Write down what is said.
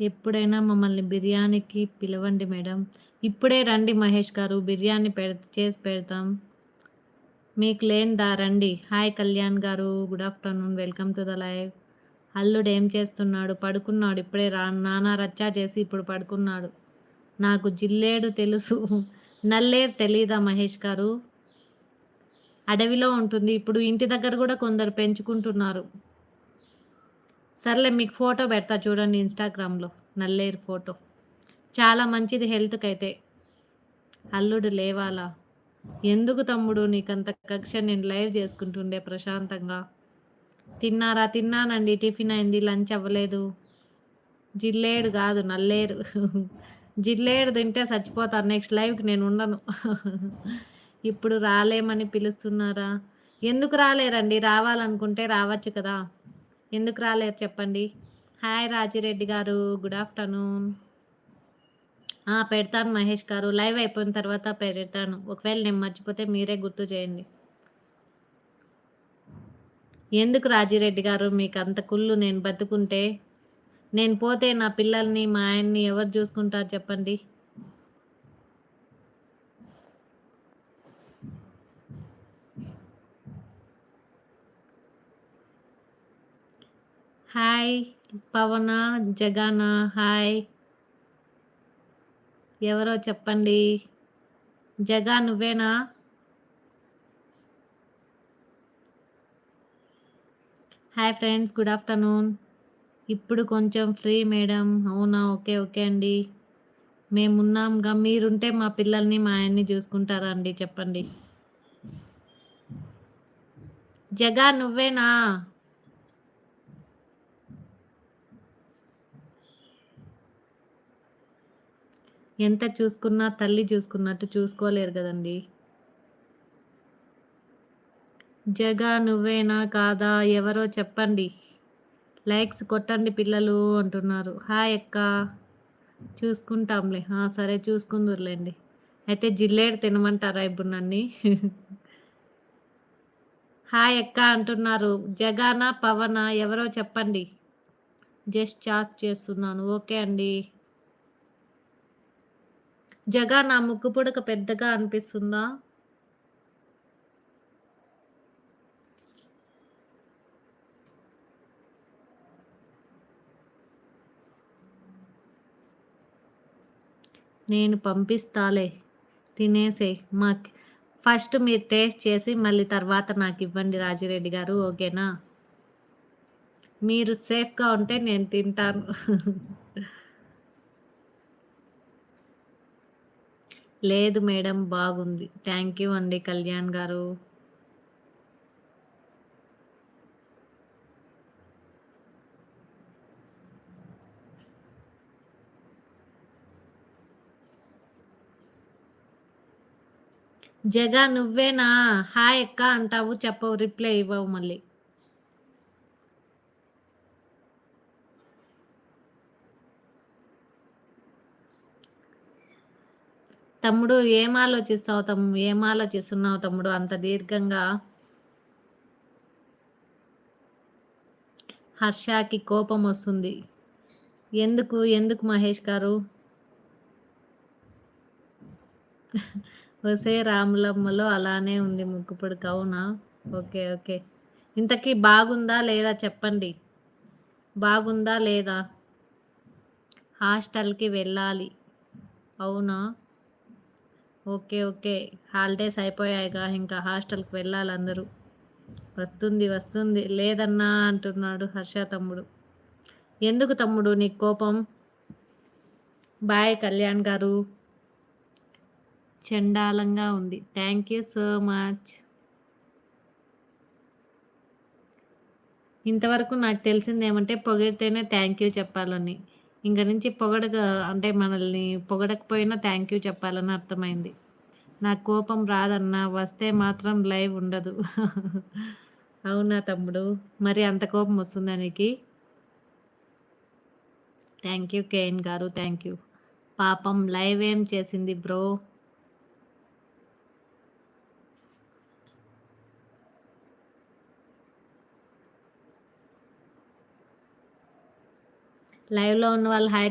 ఎప్పుడైనా మమ్మల్ని బిర్యానీకి పిలవండి మేడం. ఇప్పుడే రండి మహేష్ గారు బిర్యానీ పె చేసి పెడతాం. మీకు లేనిదా రండి. Hi Kalyan garu good afternoon welcome to the live. అల్లుడు ఏం చేస్తున్నాడు? పడుకున్నాడు. ఇప్పుడే రా నానా రచ్చా చేసి ఇప్పుడు పడుకున్నాడు. నాకు జిల్లేడు తెలుసు. నల్లేరు తెలీదా మహేష్ గారు? అడవిలో ఉంటుంది. ఇప్పుడు ఇంటి దగ్గర కూడా కొందరు పెంచుకుంటున్నారు. సర్లే మీకు ఫోటో పెడతా చూడండి ఇన్స్టాగ్రామ్లో. నల్లేరు ఫోటో. చాలా మంచిది హెల్త్కి అయితే అల్లుడు లేవాలా? ఎందుకు తమ్ముడు నీకంత కక్ష? నేను లైవ్ చేసుకుంటుండే ప్రశాంతంగా. తిన్నారా? తిన్నానండి. టిఫిన్ అయింది. లంచ్ అవ్వలేదు. జిల్లేడు కాదు నల్లేరు. జిల్లేడు తింటే చచ్చిపోతారు. నెక్స్ట్ లైవ్కి నేను ఉండను. ఇప్పుడు రాలేమని పిలుస్తున్నారా? ఎందుకు రాలేరండి? రావాలనుకుంటే రావచ్చు కదా. ఎందుకు రాలేరు చెప్పండి. హాయ్ రాజిరెడ్డి గారు గుడ్ ఆఫ్టర్నూన్. పెడతాను మహేష్ గారు. లైవ్ అయిపోయిన తర్వాత పెడతాను. ఒకవేళ నేను మర్చిపోతే మీరే గుర్తు చేయండి. ఎందుకు రాజిరెడ్డి గారు మీకు అంత కుళ్ళు నేను బతుకుంటే? నేను పోతే నా పిల్లల్ని మా ఆయన్ని ఎవరు చూసుకుంటారు చెప్పండి. హాయ్ పవన జగన హాయ్. ఎవరో చెప్పండి. జగా నువ్వేనా? Hi friends good afternoon. ఇప్పుడు కొంచెం ఫ్రీ మేడం. అవునా? ఓకే ఓకే అండి. మేమున్నాంగా. మీరుంటే మా పిల్లల్ని మా ఆయన్ని చూసుకుంటారా అండి చెప్పండి. జగా నువ్వేనా? ఎంత చూసుకున్నా తల్లి చూసుకున్నట్టు చూసుకోలేరు కదండి. జగా నువ్వేనా కాదా? ఎవరో చెప్పండి. లైక్స్ కొట్టండి పిల్లలు అంటున్నారు. హాయ్ అక్క. చూసుకుంటాంలే. సరే చూసుకుందరులేండి. అయితే జిల్లేడు తినమంటారా ఇప్పుడు నన్ను? హాయ్ అక్క అంటున్నారు. జగానా పవనా ఎవరో చెప్పండి. జస్ట్ చార్జ్ చేస్తున్నాను. ఓకే అండి. జగా నా ముక్కు పుడక పెద్దగా అనిపిస్తుందా? నేను పంపిస్తాలే తినేసే మా ఫస్ట్ మీరు టేస్ట్ చేసి మళ్ళీ తర్వాత నాకు ఇవ్వండి రాజిరెడ్డి గారు ఓకేనా? మీరు సేఫ్గా ఉంటే నేను తింటాను. లేదు మేడం బాగుంది. థ్యాంక్ యూ అండి కళ్యాణ్ గారు. జగా నువ్వేనా? హాయ్ అక్క అంటావు చెప్పవు రిప్లై ఇవ్వవు మళ్ళీ. తమ్ముడు ఏం ఆలోచిస్తావు తమ్ముడు ఏం ఆలోచిస్తున్నావు తమ్ముడు? అంత దీర్ఘంగా హర్షకి కోపం వస్తుంది. ఎందుకు? ఎందుకు మహేష్ గారు? వసే రాములమ్మలో అలానే ఉంది ముక్కుపుడు అవునా? Okay okay. ఇంతకీ బాగుందా లేదా చెప్పండి. బాగుందా లేదా? హాస్టల్కి వెళ్ళాలి. అవునా? Okay okay. హాలిడేస్ అయిపోయాయిగా ఇంకా హాస్టల్కి వెళ్ళాలి అందరూ వస్తుంది వస్తుంది. లేదన్నా అంటున్నాడు హర్ష తమ్ముడు. ఎందుకు తమ్ముడు నీకు కోపం? బాయ్ కళ్యాణ్ గారు. చండాలంగా ఉంది. Thank you so much. ఇంతవరకు నాకు తెలిసింది ఏమంటే పొగిడితేనే థ్యాంక్ యూ చెప్పాలని. ఇంక నుంచి పొగడక అంటే మనల్ని పొగడకపోయినా థ్యాంక్ యూ చెప్పాలని అర్థమైంది. నాకు కోపం రాదన్నా వస్తే మాత్రం లైవ్ ఉండదు. అవునా తమ్ముడు? మరి అంత కోపం వస్తుందా నీకు? Thank you KN garu thank you పాపం లైవ్ ఏం చేసింది బ్రో లైవ్లో ఉన్న వాళ్ళు హాయ్